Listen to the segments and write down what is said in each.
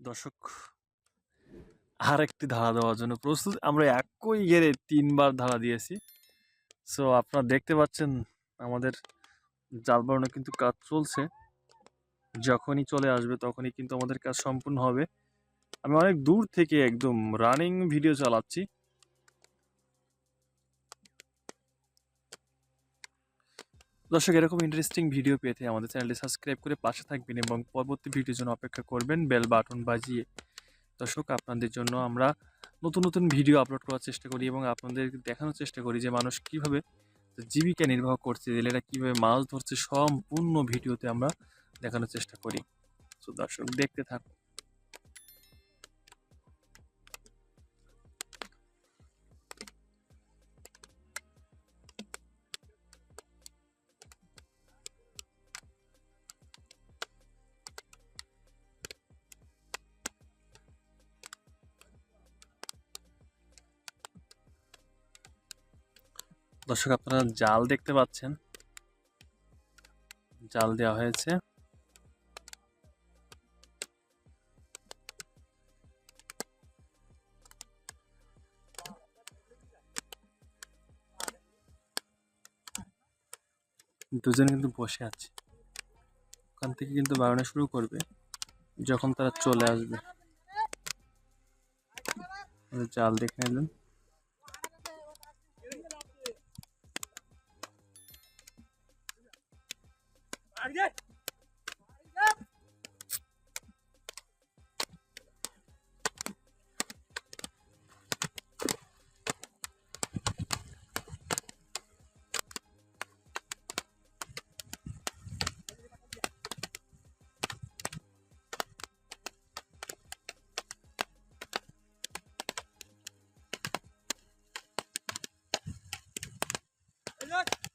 দর্শক আর একটি ধারা দেওয়ার জন্য প্রস্তুত। আমরা একই গেরে তিনবার ধারা দিয়েছি। সো আপনারা দেখতে পাচ্ছেন আমাদের জাল কিন্তু কাজ চলছে। যখনই চলে আসবে তখনই কিন্তু আমাদের কাজ সম্পূর্ণ হবে। আমি অনেক দূর থেকে একদম রানিং ভিডিও চালাচ্ছি। দর্শক, এরকম ইন্টারেস্টিং ভিডিও পেতে আমাদের চ্যানেলটি সাবস্ক্রাইব করে পাশে থাকবেন এবং পরবর্তী ভিডিওর জন্য অপেক্ষা করবেন বেল বাটন বাজিয়ে। দর্শক, আপনাদের জন্য আমরা নতুন নতুন ভিডিও আপলোড করার চেষ্টা করি এবং আপনাদের দেখানোর চেষ্টা করি যে মানুষ কীভাবে জীবিকা নির্বাহ করছে জেলেরা কীভাবে মাছ ধরছে, সম্পূর্ণ ভিডিওতে আমরা দেখানোর চেষ্টা করি। তো দর্শক, দেখতে থাকুন দর্শক, আপনারা জাল দেখতে পাচ্ছেন। জাল দেওয়া হয়েছে। দুজন কিন্তু বসে আছে। ওখান থেকে কিন্তু বাড়ানো শুরু করবে, যখন তারা চলে আসবে। জাল দেখে Bırak.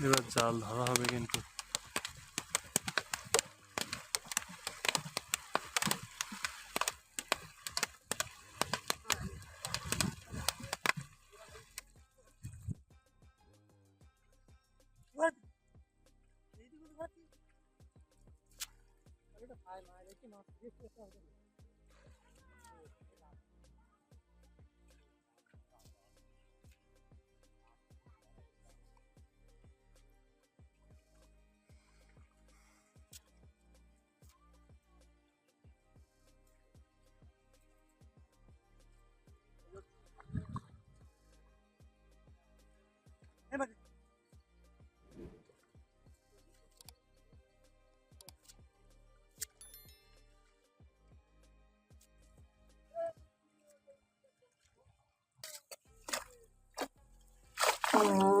এবার জাল ধরা হবে কিন্তু হ্যাঁ Oh.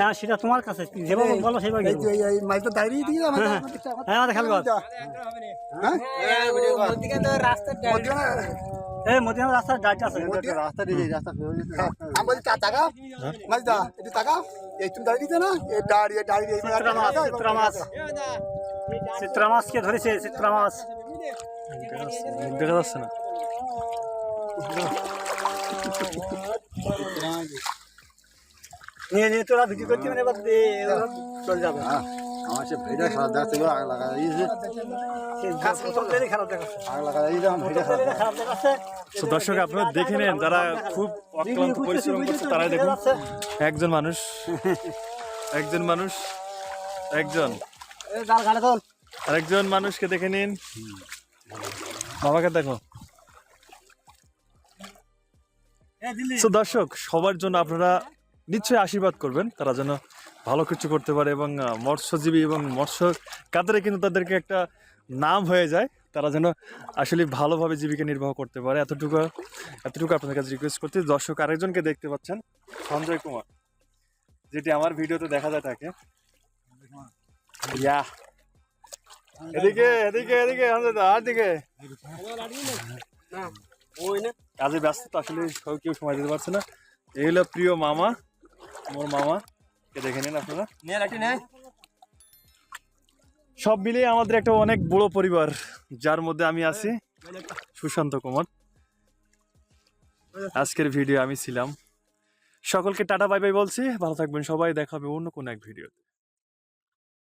হ্যাঁ সেটা তোমার কাছে। যেভাবে বলো সেভাবে মাছটা দাঁড়িয়ে দিয়ে হ্যাঁ, হ্যাঁ, আমাদের খেয়াল কর। হ্যাঁ এই মদিনা রাস্তার ডাইট আছে। রাস্তা দিয়ে রাস্তা আমি বলছি মাছ দা একটু তাকাও। এই তুমি দাঁড়িয়ে দিতে না? এই দাঁড়িয়ে দাঁড়িয়ে চিত্রা মাছ। চিত্রা মাছকে ধরেছে চিত্রা মাছ। দেখা যাচ্ছে না। নিয়ে নিয়ে তোরা ভিডিও করতে মানে এবার চলে যাবে। আমার সে ভেড়া খারাপ দেখাচ্ছে। আগ লাগা দিয়েছে দর্শক আপনারা দেখে নেন যারা খুব অক্লান্ত পরিশ্রম করছে তারাই দেখুন। একজন মানুষ একজন মানুষ একজন। আরেকজন মানুষকে দেখে নিন। বাবাকে দেখো। তো দর্শক সবার জন্য আপনারা নিশ্চয়ই আশীর্বাদ করবেন। তারা যেন ভালো কিছু করতে পারে এবং মৎস্যজীবী এবং মৎস্য কাতারে কিন্তু তাদেরকে একটা নাম হয়ে যায়। তারা যেন আসলে ভালোভাবে জীবিকা নির্বাহ করতে পারে। এতটুকু এতটুকু আপনাদের কাছে রিকোয়েস্ট করতে দর্শক আরেকজনকে দেখতে পাচ্ছেন, সঞ্জয় কুমার, যেটি আমার ভিডিওতে দেখা যায় তাকে। ইয়া এদিকে এদিকে এদিকে আর দিকে। কাজে ব্যস্ত আসলে কেউ সময় দিতে পারছে না। এই হলো প্রিয় মামা। মোর মামা কে দেখে নিন আপনারা? সব মিলিয়ে আমাদের একটা অনেক বড় পরিবার যার মধ্যে আমি আছি সুশান্ত কুমার। আজকের ভিডিও আমি ছিলাম। সকলকে টাটা বাই বাই বলছি। ভালো থাকবেন সবাই দেখাবে অন্য কোনো এক ভিডিওতে